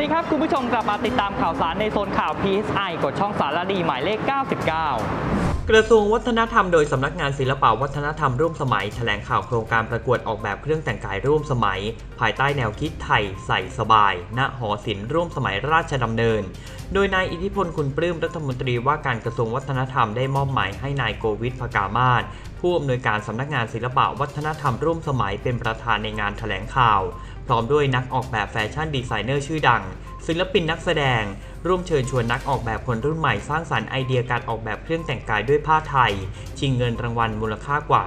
ดีครับ คุณผู้ชมกลับมาติดตามข่าวสารในโซนข่าว PSI กดช่องสารดีหมายเลข 99 กระทรวงวัฒนธรรมโดยสำนักงานศิลปวัฒนธรรมร่วมสมัยแถลงข่าวโครงการประกวดออกแบบเครื่องแต่งกายร่วมสมัย ภายใต้แนวคิดไทยใส่สบาย ณหอศิลป์ร่วมสมัยราชดำเนิน โดยนายอิทธิพลคุณปลื้มรัฐมนตรีว่าการกระทรวงวัฒนธรรมได้มอบหมายให้นายโกวิทพกามาศผู้อำนวยการสำนักงานศิลปวัฒนธรรมร่วมสมัยเป็นประธานในงานแถลงข่าว พร้อมด้วยนักออกแบบแฟชั่นดีไซเนอร์ชื่อดัง ศิลปินนักแสดง ร่วมเชิญชวนนักออกแบบคนรุ่นใหม่สร้างสรรค์ไอเดียการออกแบบเครื่องแต่งกายด้วยผ้าไทย ชิงเงินรางวัลมูลค่ากว่า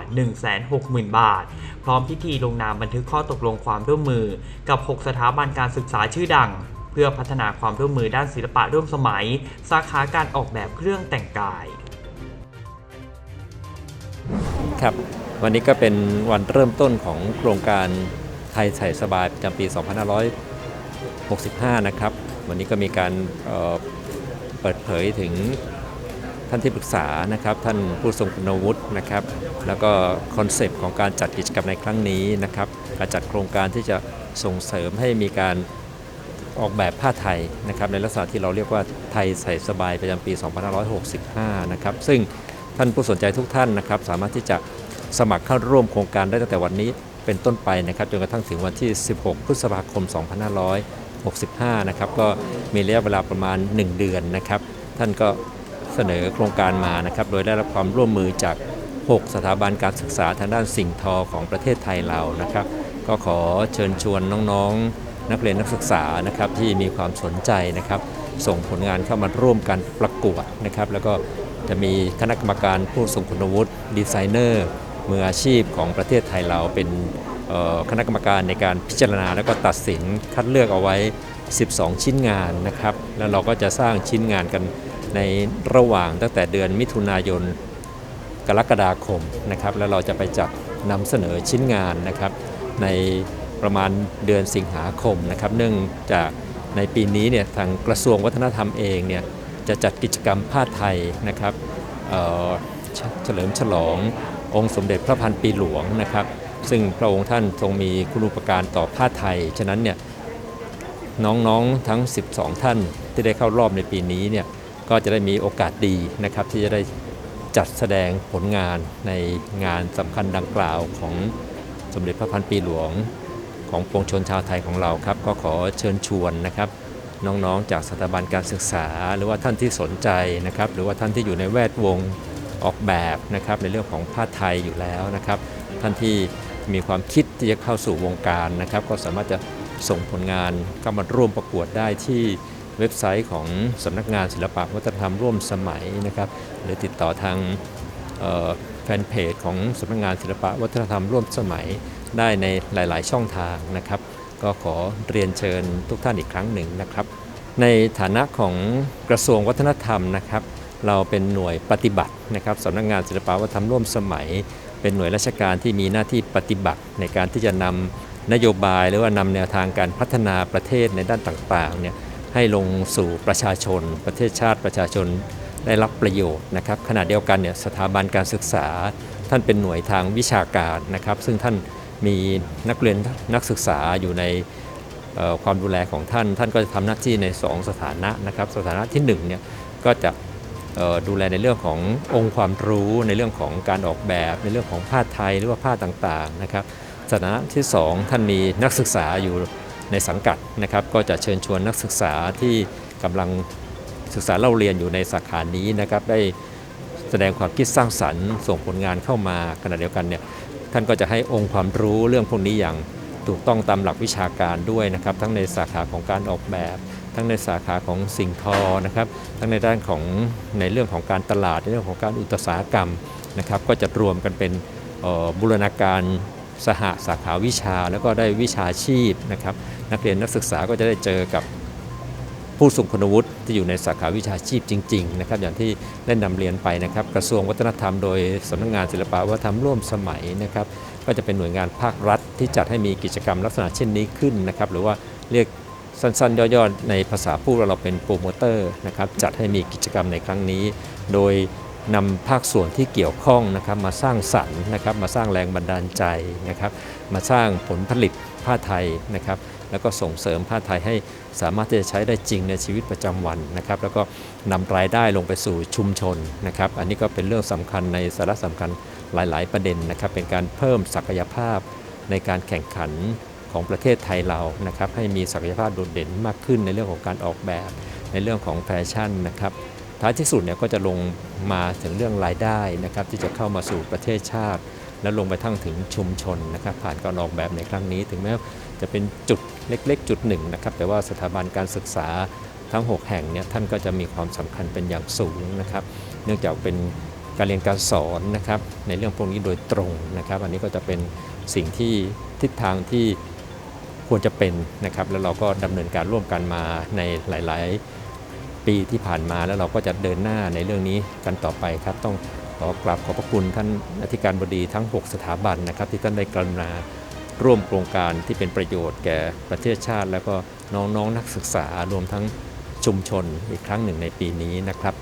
160,000 บาท พร้อมพิธีลงนามบันทึกข้อตกลงความร่วมมือ กับ 6 สถาบันการศึกษาชื่อดัง เพื่อพัฒนาความร่วมมือด้านศิลปะร่วมสมัย สาขาการออกแบบเครื่องแต่งกายครับวันนี้ก็เป็นวันเริ่มต้นของโครงการ ไทยใส่สบายประจำปี 2565 นะครับ วันนี้ก็มีการเเปิดเผยถึงท่านที่ปรึกษานะครับท่านผู้ทรงคุณวุฒินะครับ แล้วก็คอนเซปต์ของการจัดกิจกรรมในครั้งนี้นะครับการจัดโครงการที่จะส่งเสริมให้มีการออกแบบผ้าไทยนะครับในลักษณะที่เราเรียกว่าไทยใส่สบายประจำปี 2565 นะครับซึ่งท่านผู้สนใจทุกท่านนะครับ สามารถที่จะสมัครเข้าร่วมโครงการได้ตั้งแต่วันนี้ เป็นต้นไปนะครับจนกระทั่งถึงวันที่ 16 พฤษภาคม 2565 นะครับก็มีระยะเวลาประมาณ 1 เดือนนะครับ ท่านก็เสนอโครงการมานะครับ โดยได้รับความร่วมมือจาก 6 สถาบันการศึกษาทางด้านสิ่งทอของประเทศไทยเรานะครับ ก็ขอเชิญชวนน้องๆ นักเรียนนักศึกษานะครับที่มีความสนใจนะครับ ส่งผลงานเข้ามาร่วมกันประกวดนะครับ แล้วก็จะมีคณะกรรมการผู้ทรงคุณวุฒิดีไซเนอร์ มืออาชีพของประเทศไทยเราเป็นคณะกรรมการในการพิจารณาแล้วก็ตัดสินคัดเลือกเอาไว้ 12 ชิ้นงานนะครับ แล้วเราก็จะสร้างชิ้นงานกันในระหว่างตั้งแต่เดือนมิถุนายนกรกฎาคมนะครับ แล้วเราจะไปจัดนำเสนอชิ้นงานนะครับ ในประมาณเดือนสิงหาคมนะครับ เนื่องจากในปีนี้เนี่ยทางกระทรวงวัฒนธรรมเองเนี่ยจะจัดกิจกรรมผ้าไทยนะครับเเฉลิมฉลอง องค์สมเด็จพระพันปีหลวงนะครับ ซึ่งพระองค์ท่านทรงมีคุณูปการต่อผ้าไทย ฉะนั้นเนี่ยน้องๆทั้ง 12 ท่านที่ได้เข้ารอบในปีนี้เนี่ยก็จะได้มีโอกาสดีนะครับที่จะได้จัดแสดงผลงานในงานสำคัญดังกล่าวของสมเด็จพระพันปีหลวงของปวงชนชาวไทยของเราครับ ก็ขอเชิญชวนนะครับ น้องๆ จากสถาบันการศึกษา หรือว่าท่านที่สนใจนะครับ หรือว่าท่านที่อยู่ในแวดวง ออกแบบนะครับในเรื่องของผ้าไทยอยู่แล้วนะครับ ท่านที่มีความคิดที่จะเข้าสู่วงการนะครับ ก็สามารถจะส่งผลงานเข้ามาร่วมประกวดได้ที่เว็บไซต์ของสำนักงานศิลปะวัฒนธรรมร่วมสมัยนะครับหรือติดต่อทางแฟนเพจของสำนักงานศิลปะวัฒนธรรมร่วมสมัยได้ในหลาย ๆ ช่องทางนะครับ ก็ขอเรียนเชิญทุกท่านอีกครั้งหนึ่งนะครับ ในฐานะของกระทรวงวัฒนธรรมนะครับ เราเป็นหน่วยปฏิบัตินะครับสำนักงานศิลปวัฒนธรรมร่วมสมัย เป็นหน่วยราชการที่มีหน้าที่ปฏิบัติ ในการที่จะนำนโยบายหรือว่านำแนวทางการพัฒนาประเทศในด้านต่างๆเนี่ยให้ลงสู่ประชาชน ประเทศชาติประชาชนได้รับประโยชน์นะครับขณะเดียวกันเนี่ยสถาบันการศึกษา ท่านเป็นหน่วยทางวิชาการนะครับ ซึ่งท่านมีนักเรียนนักศึกษาอยู่ในความดูแลของท่าน ท่านก็จะทำหน้าที่ใน 2 สถานะนะครับ สถานะที่1เนี่ยก็จะ ดูแลในเรื่องขององค์ความรู้ในเรื่องของการออกแบบ ในเรื่องของผ้าไทยหรือว่าผ้าต่างๆนะครับสถานะที่ 2 ท่านมีนักศึกษาอยู่ในสังกัดนะครับก็จะเชิญชวนนักศึกษาที่กำลังศึกษาเล่าเรียนอยู่ในสาขานี้นะครับได้แสดงความคิดสร้างสรรค์ส่งผลงานเข้ามาขณะเดียวกันเนี่ยท่านก็จะให้องค์ความรู้เรื่องพวกนี้อย่างถูกต้องตามหลักวิชาการด้วยนะครับ ทั้งในสาขาของการออกแบบ ทั้งในสาขาของสิ่งทอนะครับ ทั้งในด้านของในเรื่องของการตลาดในเรื่องของการอุตสาหกรรมนะครับ ก็จะรวมกันเป็นบูรณาการสหสาขาวิชา แล้วก็ได้วิชาชีพนะครับ นักเรียนนักศึกษาก็จะได้เจอกับผู้ทรงคุณวุฒิที่อยู่ในสาขาวิชาชีพจริง ๆ นะครับ อย่างที่ได้นำเรียนไปนะครับ กระทรวงวัฒนธรรมโดยสำนักงานศิลปวัฒนธรรมร่วมสมัยนะครับ ก็จะเป็นหน่วยงานภาครัฐที่จัดให้มีกิจกรรมลักษณะเช่นนี้ขึ้นนะครับ หรือว่าเรียก สั้นๆ ย่อๆ ในภาษาพูดเราเป็นโปรโมเตอร์นะครับจัดให้มีกิจกรรมในครั้งนี้ โดยนำภาคส่วนที่เกี่ยวข้องนะครับมาสร้างสรรค์นะครับมาสร้างแรงบันดาลใจนะครับมาสร้างผลผลิตผ้าไทยนะครับแล้วก็ส่งเสริมผ้าไทยให้สามารถที่จะใช้ได้จริงในชีวิตประจำวันนะครับแล้วก็นำรายได้ลงไปสู่ชุมชนนะครับอันนี้ก็เป็นเรื่องสำคัญในสาระสำคัญหลาย ๆ ประเด็นนะครับเป็นการเพิ่มศักยภาพในการแข่งขัน ของประเทศไทยเรานะครับให้มีศักยภาพโดดเด่นมากขึ้นในเรื่องของการออกแบบในเรื่องของแฟชั่นนะครับท้ายที่สุดเนี่ยก็จะลงมาถึงเรื่องรายได้นะครับที่จะเข้ามาสู่ประเทศชาติ และลงไปทั้งถึงชุมชนนะครับผ่านการออกแบบในครั้งนี้ ถึงแม้จะเป็นจุดเล็กๆ จุดหนึ่งนะครับแต่ว่าสถาบันการศึกษาทั้ง 6 แห่งเนี่ยท่านก็จะมีความสำคัญเป็นอย่างสูงนะครับเนื่องจากเป็นการเรียนการสอนนะครับในเรื่องพวกนี้โดยตรงนะครับ อันนี้ก็จะเป็นสิ่งที่ทิศทางที่ ควรจะเป็นนะครับแล้วเราก็ดำเนินการร่วมกันมาในหลาย ๆ ปีที่ผ่านมาแล้วเราก็จะเดินหน้าในเรื่องนี้กันต่อไปครับ ต้องขอกราบขอบพระคุณท่านอธิการบดีทั้ง 6 สถาบันนะครับ ที่ท่านได้กรุณาร่วมโครงการที่เป็นประโยชน์แก่ประเทศชาติ แล้วก็น้องๆนนักศึกษารวมทั้งชุมชนอีกครั้งหนึ่งในปีนี้นะครับ